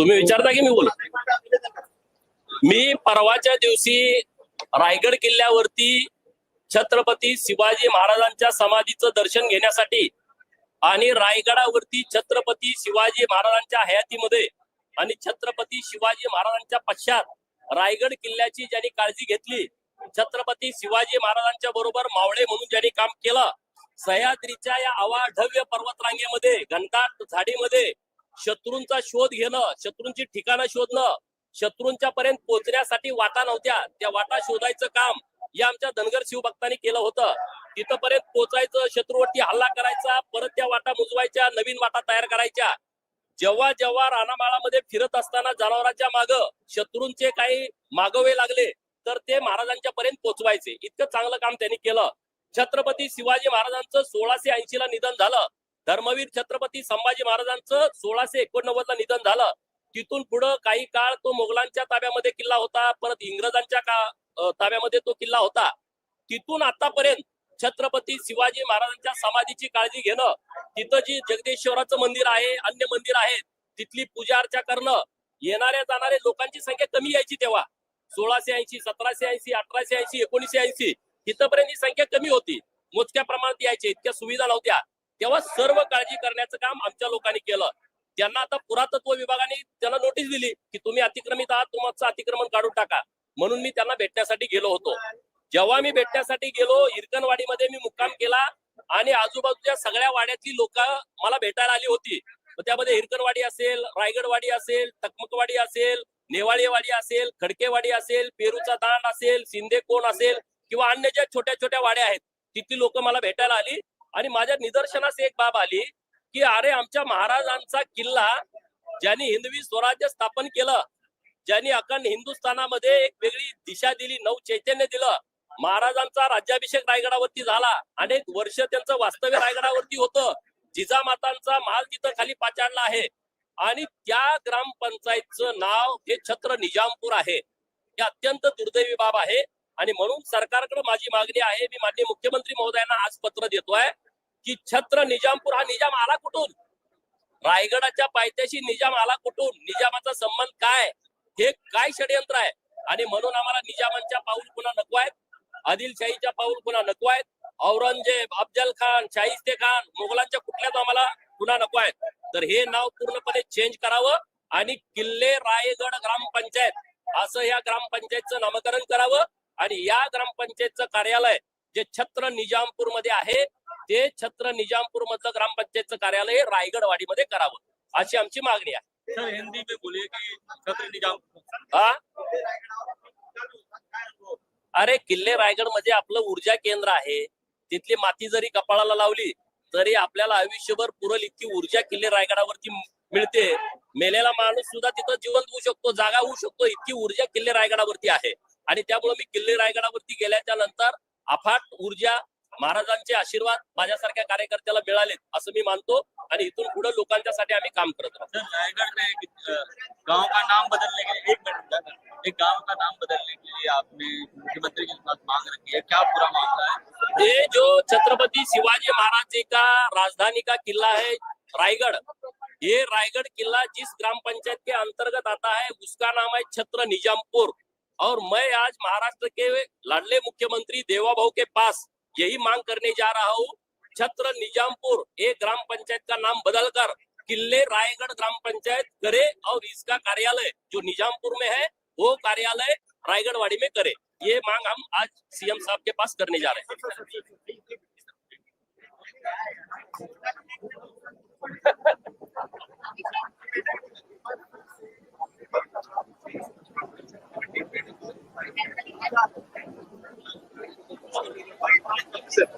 तुम्ही विचारता की मी बोल मी परवाच्या दिवशी रायगड किल्ल्यावरती छत्रपती शिवाजी महाराजांच्या समाधीचं दर्शन घेण्यासाठी आणि रायगडावरती छत्रपती शिवाजी महाराजांच्या हयातीमध्ये आणि छत्रपती शिवाजी महाराजांच्या पश्चात रायगड किल्ल्याची ज्यांनी काळजी घेतली छत्रपती शिवाजी महाराजांच्या बरोबर मावळे म्हणून ज्यांनी काम केलं सह्याद्रीच्या या अवाढव्य पर्वतरांगेमध्ये घनदाट झाडीमध्ये शत्रूंचा शोध घेणं शत्रूंची ठिकाणं शोधणं शत्रूंच्या पर्यंत पोहोचण्यासाठी वाटा नव्हत्या. त्या वाटा शोधायचं काम या आमच्या धनगर शिवभक्तांनी केलं होतं. तिथपर्यंत पोहोचायचं शत्रूवरती हल्ला करायचा परत त्या वाटा मुजवायच्या नवीन वाटा तयार करायच्या. जेव्हा जेव्हा रानामाळामध्ये फिरत असताना जनावरांच्या माग शत्रूंचे काही मागवे लागले तर ते महाराजांच्या पर्यंत पोहोचवायचे. इतकं चांगलं काम त्यांनी केलं. छत्रपती शिवाजी महाराजांचं सोळाशे ऐंशी ला निधन झालं. धर्मवीर छत्रपती संभाजी महाराजांचं सोळाशे एकोणनव्वद ला निधन झालं. तिथून पुढं काही काळ तो मोगलांच्या ताब्यामध्ये किल्ला होता परत इंग्रजांच्या का ताब्यामध्ये तो किल्ला होता. तिथून आतापर्यंत छत्रपती शिवाजी महाराजांच्या समाधीची काळजी घेणं तिथं जी जगदेश्वराचं मंदिर आहे अन्य मंदिर आहेत तिथली पूजा अर्चा करणं येणाऱ्या जाणाऱ्या लोकांची संख्या कमी यायची तेव्हा. सोळाशे ऐंशी सतराशे ऐंशी अठराशे ऐंशी एकोणीशे ऐंशी तिथपर्यंत ही संख्या कमी होती. मोजक्या प्रमाणात यायची इतक्या सुविधा नव्हत्या. तेव्हा सर्व काळजी करण्याचं काम आमच्या लोकांनी केलं. त्यांना आता पुरातत्व विभागाने त्यांना नोटीस दिली की तुम्ही अतिक्रमित आहात तुमचं अतिक्रमण काढून टाका. म्हणून मी त्यांना भेटण्यासाठी गेलो होतो. जेव्हा मी भेटण्यासाठी गेलो हिरकणवाडीमध्ये मी मुक्काम केला आणि आजूबाजूच्या सगळ्या वाड्यातली लोक मला भेटायला आली होती. त्यामध्ये हिरकणवाडी असेल रायगडवाडी असेल टकमकवाडी असेल नेवाळेवाडी असेल खडकेवाडी असेल पेरूचा दांड असेल शिंदे कोण असेल किंवा अन्य ज्या छोट्या छोट्या वाड्या आहेत तिथली लोक मला भेटायला आली. आणि माझ्या निदर्शनास एक बाब आली की अरे आमच्या महाराजांचा किल्ला ज्यांनी हिंदवी स्वराज्य स्थापन केलं ज्यांनी अखंड हिंदुस्थानामध्ये एक वेगळी दिशा दिली नव चैतन्य दिलं महाराजांचा राज्याभिषेक रायगडावरती झाला अनेक वर्ष त्यांचं वास्तव्य रायगडावरती होतं जिजामातांचा महाल तिथं खाली पाचाडला आहे. आणि त्या ग्रामपंचायतचं नाव हे छत्र निजामपूर आहे. हे अत्यंत दुर्दैवी बाब आहे. आणि म्हणून सरकारकडे माझी मागणी आहे मी माननीय मुख्यमंत्री महोदयांना आज पत्र देतोय की छत्र निजामपूर हा निजाम आला कुठून? रायगडाच्या पायथ्याशी निजाम आला कुठून? निजामाचा संबंध काय? हे काय षडयंत्र आहे? आणि म्हणून आम्हाला निजामांच्या पाऊल पुन्हा नको आहेत आदिलशाहीच्या पाऊल पुन्हा नको आहेत औरंगजेब अफजल खान शाहिस्ते खान मुघलांच्या कुठल्याच आम्हाला पुन्हा नको आहेत. तर हे नाव पूर्णपणे चेंज करावं आणि किल्ले रायगड ग्रामपंचायत असं या ग्रामपंचायतचं नामकरण करावं. आणि या ग्रामपंचायतचं कार्यालय जे छत्र निजामपूरमध्ये आहे ते छत्र निजामपूर मधलं ग्रामपंचायतचं कार्यालय हे रायगडवाडीमध्ये करावं अशी आमची मागणी आहे. सर हिंदी में बोलिए कि छत्र निजाम हा? अरे किल्ले रायगडमध्ये आपलं ऊर्जा केंद्र आहे तिथली माती जरी कपाळाला लावली तरी आपल्याला आयुष्यभर पुरल इतकी ऊर्जा किल्ले रायगडावरती मिळते. मेलेला माणूस सुद्धा तिथं जिवंत होऊ शकतो जागा होऊ शकतो इतकी ऊर्जा किल्ले रायगडावरती आहे. आणि त्यामुळे मी किल्ले रायगडावरती गेल्याच्यानंतर अफाट ऊर्जा महाराजांचे आशीर्वाद माझ्यासारख्या कार्यकर्त्याला मिळालेत असं मी मानतो. आणि इथून पुढे लोकांच्यासाठी आम्ही काम करत राहतो गांव का नाम बदलने के लिए एक मिनट एक गांव का नाम बदलने के लिए आपने मुख्यमंत्री के साथ मांग रखी है. क्या पूरा मामला है? ये जो छत्रपति शिवाजी महाराज जी का राजधानी का किला है रायगढ़ ये रायगढ़ किला जिस ग्राम पंचायत के अंतर्गत आता है उसका नाम है छत्र निजामपुर। और मैं आज महाराष्ट्र के लाडले मुख्यमंत्री देवाभाऊ के पास यही मांग करने जा रहा हूँ। छत्र निजामपुर एक ग्राम पंचायत का नाम बदलकर किले रायगढ़ ग्राम पंचायत करे और इसका कार्यालय जो निजामपुर में है, वो कार्यालय रायगढ़वाड़ी में करे। ये मांग हम आज सीएम साहब के पास करने जा रहे हैं। That's it.